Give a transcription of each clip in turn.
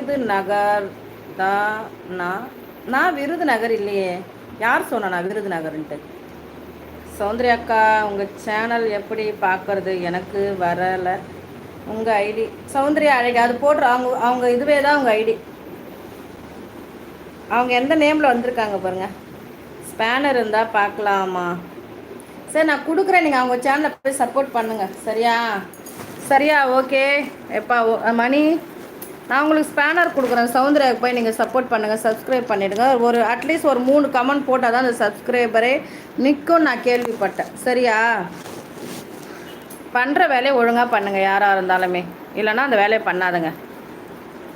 விருது நகர் தான் நான் நான் விருதுநகர் இல்லையே. யார் சொன்னா நான் சௌந்தர்யா அக்கா உங்கள் சேனல் எப்படி பார்க்கறது எனக்கு வரலை. உங்கள் ஐடி சௌந்தர்யா ஐடி அது போடுற அவங்க அவங்க இதுவே தான் உங்கள் ஐடி அவங்க எந்த நேமில் வந்திருக்காங்க பாருங்க. ஸ்பேனர் இருந்தால் பார்க்கலாமா சரி நான் கொடுக்குறேன். நீங்கள் அவங்க சேனலை போய் சப்போர்ட் பண்ணுங்கள் சரியா? சரியா ஓகே எப்பா ஓ மணி? நான் உங்களுக்கு ஸ்பேனர் கொடுக்குறேன். சௌந்தர்யாவுக்கு போய் நீங்கள் சப்போர்ட் பண்ணுங்கள் சப்ஸ்கிரைப் பண்ணிவிடுங்க ஒரு அட்லீஸ்ட் ஒரு மூணு கமெண்ட் போட்டால் தான் அந்த சப்ஸ்கிரைபரே நிற்கும் நான் கேள்விப்பட்டேன். சரியா? பண்ணுற வேலையை ஒழுங்காக பண்ணுங்கள் யாராக இருந்தாலுமே. இல்லைன்னா அந்த வேலையை பண்ணாதுங்க.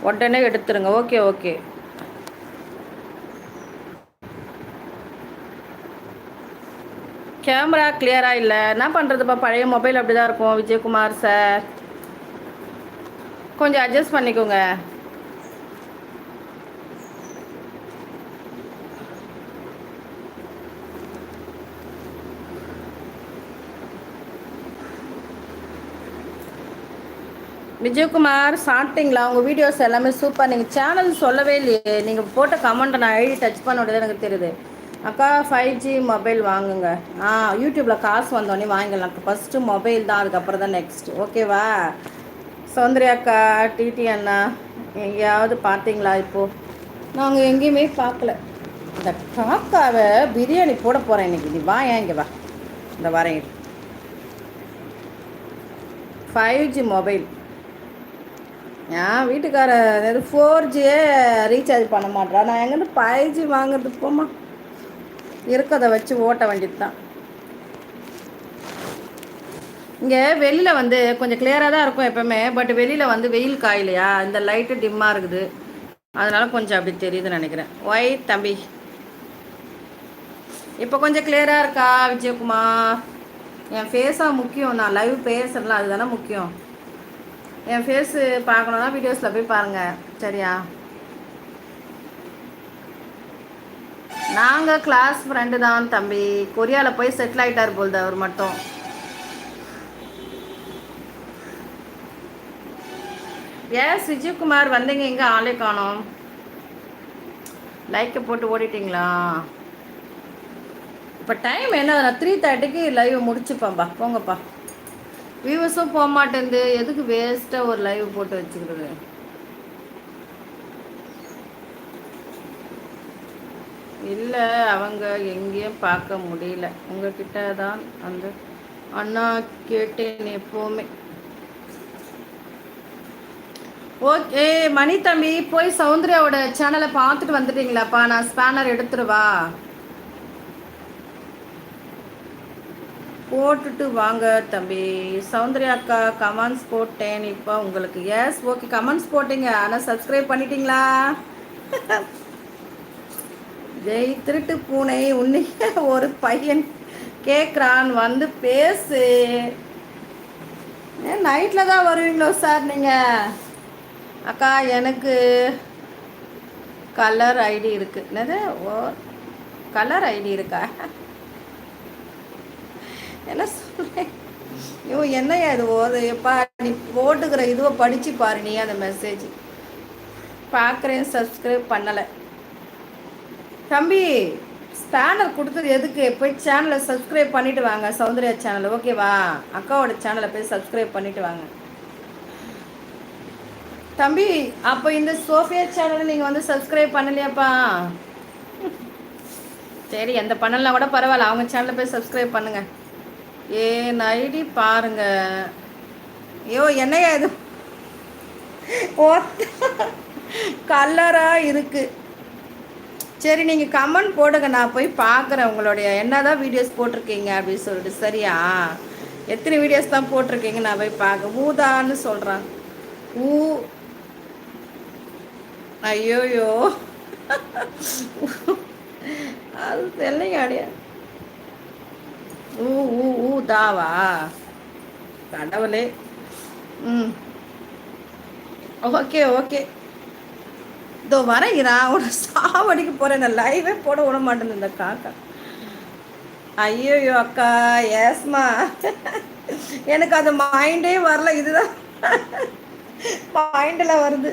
உடனே எடுத்துருங்க. Okay okay. கேமரா கிளியராக இல்லை. என்ன பண்ணுறதுப்பா பழைய மொபைல் அப்படி தான் இருக்கும். விஜயகுமார் சார் கொஞ்சம் அட்ஜஸ்ட் பண்ணிக்கோங்க. விஜயகுமார் சாப்பிட்டீங்களா? உங்கள் வீடியோஸ் எல்லாமே சூப்பர் நீங்கள் சேனல் சொல்லவே இல்லையே. நீங்கள் போட்ட கமெண்ட்டை நான் எழுதி டச் பண்ண உடனே எனக்கு தெரியுது. அக்கா ஃபைவ் ஜி மொபைல் வாங்குங்க. ஆ யூடியூப்பில் காசு வந்தோடனே வாங்கிடலாம். ஃபஸ்ட்டு மொபைல் தான் அதுக்கப்புறம் தான் நெக்ஸ்ட் ஓகேவா சௌந்தர்யா அக்கா டிடி அண்ணா எங்கேயாவது பார்த்தீங்களா இப்போது நாங்கள் எங்கேயுமே பார்க்கல. இந்த காக்காவை பிரியாணி போட போகிறேன் இன்னைக்கு. நீ வா ஏன் இங்கே வா? இந்த வரேன் ஃபைவ் ஜி மொபைல் என் வீட்டுக்கார ஃபோர் ஜியே ரீசார்ஜ் பண்ண மாட்டேறா நான் எங்கேருந்து ஃபைவ் ஜி வாங்குறது போமா இருக்கதை வச்சு ஓட்ட வேண்டியது தான் இங்கே வெளியில் வந்து கொஞ்சம் கிளியராக தான் இருக்கும் எப்போவுமே பட் வெளியில் வந்து வெயில் காயிலையா? இந்த லைட்டு டிம்மாக இருக்குது. அதனால கொஞ்சம் அப்படி தெரியுதுன்னு நினைக்கிறேன். ஒய் தம்பி? இப்போ கொஞ்சம் கிளியராக இருக்கா விஜயகுமார்? என் ஃபேஸாக முக்கியம். நான் லைவ் பேசுறேன்ல அதுதானே முக்கியம். என் ஃபேஸு பார்க்கணுன்னா வீடியோஸில் போய் பாருங்கள் சரியா? நாங்கள் கிளாஸ் ஃப்ரெண்டு தான் தம்பி. கொரியாவில் போய் செட்டில் ஆகிட்டார் போல்து அவர் மட்டும். ஏன் சுஜிக்குமார் வந்தீங்க? எங்கே ஆளே காணோம். லைக்கை போட்டு ஓடிட்டிங்களா? இப்போ டைம் என்ன? நான் த்ரீ தேர்ட்டிக்கு லைவ் முடிச்சுப்பேன்ப்பா போங்கப்பா. வியூவர்ஸும் போக மாட்டேங்குது எதுக்கு வேஸ்ட்டாக ஒரு லைவ் போட்டு வச்சுக்கிறது? இல்லை அவங்க எங்கேயும் பார்க்க முடியல. உங்ககிட்ட தான் அந்த அண்ணா கேட்டேன் எப்போவுமே. ஓகே மணி தம்பி போய் சௌந்தர்யாவோட சேனலை பார்த்துட்டு வந்துட்டீங்களாப்பா? நான் ஸ்பேனர் எடுத்துருவா? போட்டுட்டு வாங்க தம்பி. சௌந்தர்யா அக்கா கமெண்ட்ஸ் போட்டேன் இப்போ உங்களுக்கு. எஸ் ஓகே கமெண்ட்ஸ் போட்டீங்க. ஆனால் சப்ஸ்கிரைப் பண்ணிட்டீங்களா? ஜெய் திருட்டு பூனை. உன்னை ஒரு பையன் கேட்குறான் வந்து பேசு. ஏன் நைட்டில் தான் வருவீங்களோ சார் நீங்கள் அக்கா எனக்கு கலர் ஐடி இருக்கு. என்னது? ஓ கலர் ஐடி இருக்கா? என்ன சொல்கிறேன் ஐயோ என்னையா இது? ஓது எப்பா நீ போட்டுக்கிற இதுவை படித்து பாரு நீ அந்த மெசேஜ் பார்க்குறேன் சப்ஸ்கிரைப் பண்ணலை. தம்பி ஸ்பேனர் கொடுத்தது எதுக்கு? போய் சேனலை சப்ஸ்கிரைப் பண்ணிட்டு வாங்க சௌந்தர்யா சேனல் ஓகேவா அக்காவோட சேனலை போய் சப்ஸ்கிரைப் பண்ணிட்டு வாங்க. தம்பி அப்போ இந்த சோஃபியா சேனலை நீங்கள் வந்து சப்ஸ்கிரைப் பண்ணலையாப்பா? சரி எந்த பண்ணலாம் கூட பரவாயில்ல. அவங்க சேனலில் போய் சப்ஸ்கிரைப் பண்ணுங்க. ஏன் ஐடி பாருங்க. ஐயோ என்னையா இது? கலராக இருக்குது சரி நீங்கள் கமெண்ட் போடுங்க. நான் போய் பார்க்குறேன் உங்களுடைய. என்னதான் வீடியோஸ் போட்டிருக்கீங்க அப்படின்னு சொல்லிட்டு. சரியா? எத்தனை வீடியோஸ் தான் போட்டிருக்கீங்க? நான் போய் பார்க்க. ஊதான்னு சொல்கிறேன் ஊ ஐயோயோ. அது தெரியலைங்க அடியா. ஊ ஊ ஊ தாவா. கடவுளே. ம். Okay okay. இதோ வரைகிறா உன சாவடிக்க போகிறேன் நான் லைவே போட விட மாட்டேன் இந்த காக்கா. ஐயோயோ அக்கா. ஏஸ்மா. எனக்கு அது மைண்டே வரல. இதுதான். மைண்டில் வருது.